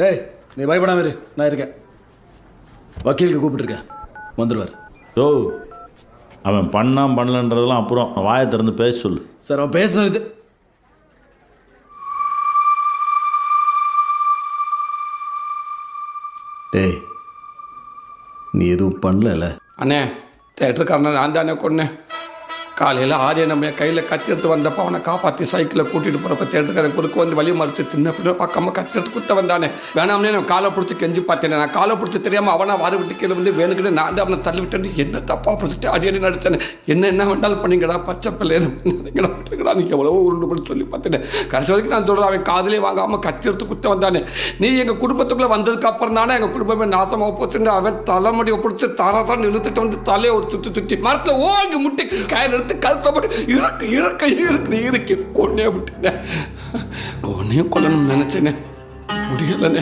டேய் நீ பயப்படாம இரு. நான் இருக்கேன். வக்கீலுக்கு கூப்பிட்டுருக்கேன். வந்துடுவார் யோ அவன் பண்ணான் பண்ணலன்றதெல்லாம் அப்புறம் வாயை திறந்து பேச சொல்லு. சார் அவன் பேசுனது டேய் நீ எதுவும் பண்ணல அண்ணே தேட்டருக்காரனை நான் தானே கொன்னேன். காலையில் ஆரிய நம்ம கையில் கத்தி எடுத்து வந்தப்போ அவனை காப்பாற்றி சைக்கிளை கூட்டிகிட்டு போகிறப்ப தேட்டருக்காரன் குறுக்கு வந்து வழி மறுத்து சின்ன பிள்ளை பார்க்காம கத்தி எடுத்து குத்த வந்தானே. வேணாம்னே நான் காலை பிடிச்சி கெஞ்சி பார்த்தேனே. நான் காலை பிடிச்சி தெரியாமல் அவனை வாரி விட்டு கீழே வந்து வேணுக்கிட்டு நான் தான் அவனை தள்ளி விட்டேன் என்ன தப்பாக பிடிச்சிட்டு அடியடி நடிச்சேன் என்ன என்ன வேண்டாலும் பண்ணீங்கடா பச்சை பிள்ளை எதுவும் பண்ணீங்கடா நீ எவ்வளோ உருண்டு பண்ணி சொல்லி பார்த்துட்டேன் கடைசி வரைக்கும் நான் சொல்கிறேன் அவன் காதலே வாங்காமல் கத்தி எடுத்து குத்த வந்தானே. நீ எங்கள் குடும்பத்துக்குள்ளே வந்ததுக்கு அப்புறம் தானே எங்கள் குடும்பமே நாசமாக போச்சுன்னு அவன் தலைமுடியை பிடிச்சி தர தான் இழுத்துட்டு வந்து தலையை ஒரு சுற்றி சுற்றி மரத்தில் ஓங்கி முட்டி கயிறு எடுத்து கழுத்தை கஷ்டப்பட்டு இருக்கு இறக்க இருக்கு இருக்கு கொண்டே விட்டேனே உன்னையும் கொல்லணும்னு நினச்சேனே. முடியலண்ணே.